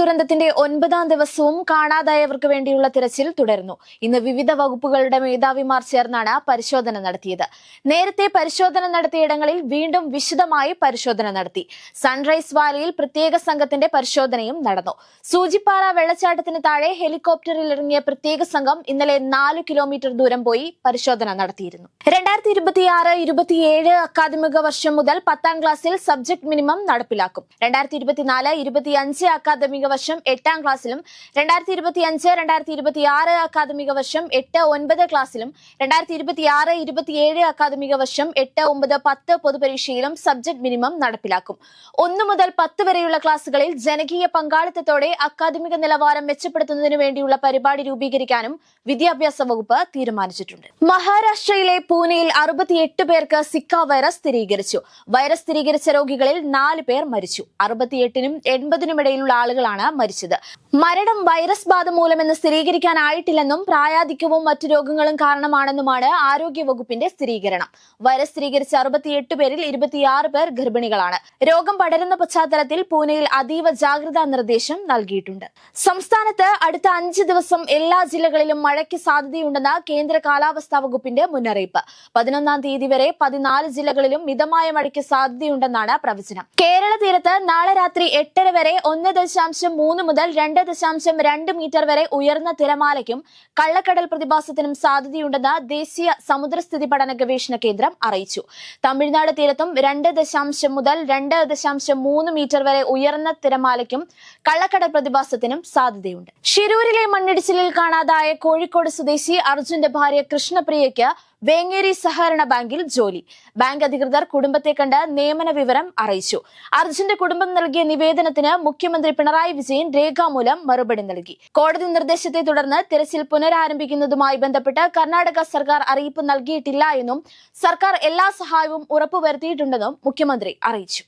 ദുരന്തത്തിന്റെ ഒൻപതാം ദിവസവും കാണാതായവർക്ക് വേണ്ടിയുള്ള തിരച്ചിൽ തുടരുന്നു. ഇന്ന് വിവിധ വകുപ്പുകളുടെ മേധാവിമാർ ചേർന്നാണ് പരിശോധന നടത്തിയത്. നേരത്തെ പരിശോധന നടത്തിയിടങ്ങളിൽ വീണ്ടും വിശദമായി പരിശോധന നടത്തി. സൺറൈസ് വാലിയിൽ പ്രത്യേക സംഘത്തിന്റെ പരിശോധനയും നടന്നു. സൂചിപ്പാറ വെള്ളച്ചാട്ടത്തിന് താഴെ ഹെലികോപ്റ്ററിൽ ഇറങ്ങിയ പ്രത്യേക സംഘം ഇന്നലെ നാല് കിലോമീറ്റർ ദൂരം പോയി പരിശോധന നടത്തിയിരുന്നു. രണ്ടായിരത്തി ഇരുപത്തിയാറ് ഇരുപത്തിയേഴ് അക്കാദമിക വർഷം മുതൽ പത്താം ക്ലാസ്സിൽ സബ്ജക്ട് മിനിമം നടപ്പിലാക്കും. രണ്ടായിരത്തി ഇരുപത്തിനാല് ഇരുപത്തിയഞ്ച് അക്കാദമിക വർഷം എട്ടാം ക്ലാസ്സിലും രണ്ടായിരത്തി ഇരുപത്തി അഞ്ച് രണ്ടായിരത്തി ഇരുപത്തി ആറ് അക്കാദമിക വർഷം എട്ട് ഒൻപത് ക്ലാസ്സിലും രണ്ടായിരത്തി ഇരുപത്തി ഇരുപത്തിയാറ് ഇരുപത്തിയേഴ് അക്കാദമിക വർഷം എട്ട് ഒമ്പത് പത്ത് പൊതുപരീക്ഷയിലും സബ്ജക്ട് മിനിമം നടപ്പിലാക്കും. ഒന്നു മുതൽ പത്ത് വരെയുള്ള ക്ലാസുകളിൽ ജനകീയ പങ്കാളിത്തത്തോടെ അക്കാദമിക നിലവാരം മെച്ചപ്പെടുത്തുന്നതിനു വേണ്ടിയുള്ള പരിപാടി രൂപീകരിക്കാനും വിദ്യാഭ്യാസ വകുപ്പ് തീരുമാനിച്ചിട്ടുണ്ട്. മഹാരാഷ്ട്രയിലെ പൂനെയിൽ അറുപത്തിയെട്ട് പേർക്ക് സിക്ക വൈറസ് സ്ഥിരീകരിച്ചു. വൈറസ് സ്ഥിരീകരിച്ച രോഗികളിൽ നാല് പേർ മരിച്ചു. അറുപത്തിയെട്ടിനും എൺപതിനും ഇടയിലുള്ള ആളുകളാണ് മരിച്ചത്. മരണം വൈറസ് ബാധ മൂലമെന്ന് സ്ഥിരീകരിക്കാനായിട്ടില്ലെന്നും പ്രായാധിക്യവും മറ്റു രോഗങ്ങളും കാരണമാണെന്നുമാണ് ആരോഗ്യ വകുപ്പിന്റെ സ്ഥിരീകരണം. വൈറസ് സ്ഥിരീകരിച്ച അറുപത്തിയെട്ട് പേരിൽ ഇരുപത്തിയാറ് പേർ ഗർഭിണികളാണ്. രോഗം പടരുന്ന പശ്ചാത്തലത്തിൽ പൂനെയിൽ അതീവ ജാഗ്രതാ നിർദ്ദേശം നൽകിയിട്ടുണ്ട്. സംസ്ഥാനത്ത് അടുത്ത അഞ്ച് ദിവസം എല്ലാ ജില്ലകളിലും മഴയ്ക്ക് സാധ്യതയുണ്ടെന്ന് കേന്ദ്ര കാലാവസ്ഥാ വകുപ്പിന്റെ മുന്നറിയിപ്പ്. പതിനൊന്നാം തീയതി വരെ പതിനാല് ജില്ലകളിലും മിതമായ മഴയ്ക്ക് സാധ്യതയുണ്ടെന്നാണ് പ്രവചനം. കേരള തീരത്ത് നാളെ രാത്രി എട്ടര വരെ ഒന്ന് ദശാംശം മൂന്ന് മുതൽ രണ്ട് ദശാംശം രണ്ട് മീറ്റർ വരെ ഉയർന്ന തിരമാലയ്ക്കും കള്ളക്കടൽ പ്രതിഭാസത്തിനും സാധ്യതയുണ്ടെന്ന് ദേശീയ സമുദ്രസ്ഥിതി പഠന ഗവേഷണ കേന്ദ്രം അറിയിച്ചു. തമിഴ്നാട് തീരത്തും രണ്ട് ദശാംശം മുതൽ രണ്ട് ദശാംശം മൂന്ന് മീറ്റർ വരെ ഉയർന്ന തിരമാലയ്ക്കും കള്ളക്കടൽ പ്രതിഭാസത്തിനും സാധ്യതയുണ്ട്. ഷിരൂരിലെ മണ്ണിടിച്ചിലിൽ കാണാതായ കോഴിക്കോട് സ്വദേശി അർജുന്റെ ഭാര്യ കൃഷ്ണപ്രിയയ്ക്ക് വേങ്ങേരി സഹകരണ ബാങ്കിൽ ജോലി. ബാങ്ക് അധികൃതർ കുടുംബത്തെ കണ്ട് നിയമന വിവരം അറിയിച്ചു. അർജുന്റെ കുടുംബം നൽകിയ നിവേദനത്തിന് മുഖ്യമന്ത്രി പിണറായി വിജയൻ രേഖാമൂലം മറുപടി നൽകി. കോടതി നിർദ്ദേശത്തെ തുടർന്ന് തിരച്ചിൽ പുനരാരംഭിക്കുന്നതുമായി ബന്ധപ്പെട്ട് കർണാടക സർക്കാർ അറിയിപ്പ് നൽകിയിട്ടില്ല എന്നും സർക്കാർ എല്ലാ സഹായവും ഉറപ്പുവരുത്തിയിട്ടുണ്ടെന്നും മുഖ്യമന്ത്രി അറിയിച്ചു.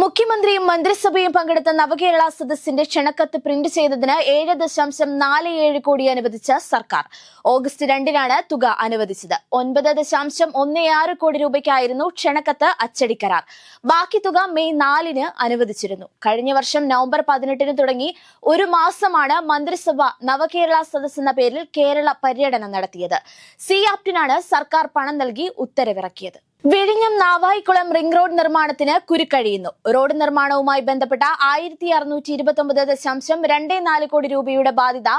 മുഖ്യമന്ത്രിയും മന്ത്രിസഭയും പങ്കെടുത്ത നവകേരള സദസ്സിന്റെ ക്ഷണക്കത്ത് പ്രിന്റ് ചെയ്തതിന് ഏഴ് ദശാംശം നാല് ഏഴ് കോടി അനുവദിച്ച സർക്കാർ. ഓഗസ്റ്റ് രണ്ടിനാണ് തുക അനുവദിച്ചത്. ഒൻപത് ദശാംശം ഒന്ന് ആറ് കോടി രൂപയ്ക്കായിരുന്നു ക്ഷണക്കത്ത് അച്ചടിക്കരാർ ബാക്കി തുക മെയ് നാലിന് അനുവദിച്ചിരുന്നു. കഴിഞ്ഞ വർഷം നവംബർ പതിനെട്ടിന് തുടങ്ങി ഒരു മാസമാണ് മന്ത്രിസഭ നവകേരള സദസ് എന്ന പേരിൽ കേരള പര്യടനം നടത്തിയത്. സി ആപ്റ്റിനാണ് സർക്കാർ പണം നൽകി ഉത്തരവിറക്കിയത്. വിഴിഞ്ഞം നാവായിക്കുളം റിംഗ് റോഡ് നിർമ്മാണത്തിന് കുരുക്കഴിയുന്നു. റോഡ് നിർമ്മാണവുമായി ബന്ധപ്പെട്ട ആയിരത്തി അറുന്നൂറ്റി ഇരുപത്തി ഒമ്പത് ദശാംശം രണ്ട് നാല് കോടി രൂപയുടെ ബാധ്യത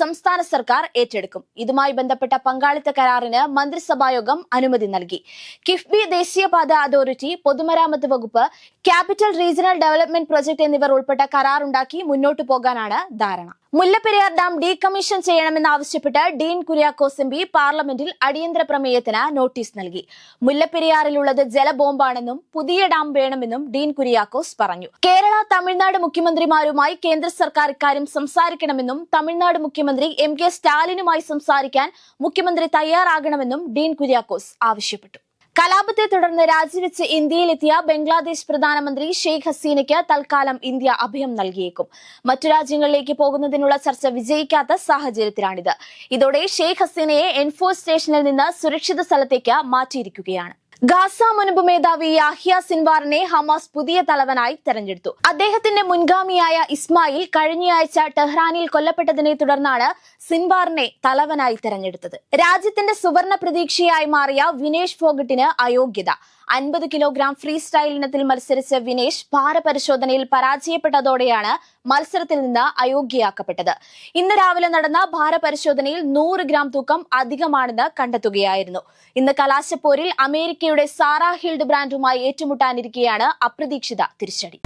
സംസ്ഥാന സർക്കാർ ഏറ്റെടുക്കും. ഇതുമായി ബന്ധപ്പെട്ട പങ്കാളിത്ത കരാറിന് മന്ത്രിസഭായോഗം അനുമതി നൽകി. കിഫ്ബി ദേശീയപാത അതോറിറ്റി പൊതുമരാമത്ത് വകുപ്പ് ക്യാപിറ്റൽ റീജിയണൽ ഡെവലപ്മെന്റ് പ്രൊജക്ട് എന്നിവർ ഉൾപ്പെട്ട കരാറുണ്ടാക്കി മുന്നോട്ടു പോകാനാണ് ധാരണ. മുല്ലപ്പെരിയാർ ഡാം ഡീകമ്മീഷൻ ചെയ്യണമെന്നാവശ്യപ്പെട്ട് ഡീൻ കുര്യാക്കോസ് എം പി പാർലമെന്റിൽ അടിയന്തര പ്രമേയത്തിന് നോട്ടീസ് നൽകി. മുല്ലപ്പെരിയാറിലുള്ളത് ജലബോംബാണെന്നും പുതിയ ഡാം വേണമെന്നും ഡീൻ കുര്യാക്കോസ് പറഞ്ഞു. കേരള തമിഴ്നാട് മുഖ്യമന്ത്രിമാരുമായി കേന്ദ്ര സർക്കാർ ഇക്കാര്യം സംസാരിക്കണമെന്നും തമിഴ്നാട് മുഖ്യമന്ത്രി എം കെ സ്റ്റാലിനുമായി സംസാരിക്കാൻ മുഖ്യമന്ത്രി തയ്യാറാകണമെന്നും ഡീൻ കുര്യാക്കോസ് ആവശ്യപ്പെട്ടു. കലാപത്തെ തുടർന്ന് രാജിവെച്ച് ഇന്ത്യയിലെത്തിയ ബംഗ്ലാദേശ് പ്രധാനമന്ത്രി ഷെയ്ഖ് ഹസീനയ്ക്ക് തൽക്കാലം ഇന്ത്യ അഭയം നൽകിയേക്കും. മറ്റു രാജ്യങ്ങളിലേക്ക് പോകുന്നതിനുള്ള ചർച്ച വിജയിക്കാത്ത സാഹചര്യത്തിലാണിത്. ഇതോടെ ഷെയ്ഖ് ഹസീനയെ എൻഫോഴ്സ് സ്റ്റേഷനിൽ നിന്ന് സുരക്ഷിത സ്ഥലത്തേക്ക് മാറ്റിയിരിക്കുകയാണ്. ഗാസ മുൻപ് മേധാവി യാഹിയ സിൻവാറിനെ ഹമാസ് പുതിയ തലവനായി തെരഞ്ഞെടുത്തു. അദ്ദേഹത്തിന്റെ മുൻഗാമിയായ ഇസ്മായിൽ കഴിഞ്ഞയാഴ്ച ടെഹ്റാനിൽ കൊല്ലപ്പെട്ടതിനെ തുടർന്നാണ് സിൻവാറിനെ തലവനായി തെരഞ്ഞെടുത്തത്. രാജ്യത്തിന്റെ സുവർണ പ്രതീക്ഷയായി മാറിയ വിനേഷ് ഫോഗട്ടിന് അയോഗ്യത. അൻപത് കിലോഗ്രാം ഫ്രീ സ്റ്റൈൽ ഇനത്തിൽ മത്സരിച്ച വിനേഷ് ഭാരപരിശോധനയിൽ പരാജയപ്പെട്ടതോടെയാണ് മത്സരത്തിൽ നിന്ന് അയോഗ്യയാക്കപ്പെട്ടത്. ഇന്ന് രാവിലെ നടന്ന ഭാരപരിശോധനയിൽ നൂറ് ഗ്രാം തൂക്കം അധികമാണെന്ന് കണ്ടെത്തുകയായിരുന്നു. ഇന്ന് കലാശപ്പോരിൽ അമേരിക്കയുടെ സാറാ ഹിൽഡ് ബ്രാൻഡുമായി ഏറ്റുമുട്ടാനിരിക്കെയാണ് അപ്രതീക്ഷിത തിരിച്ചടി.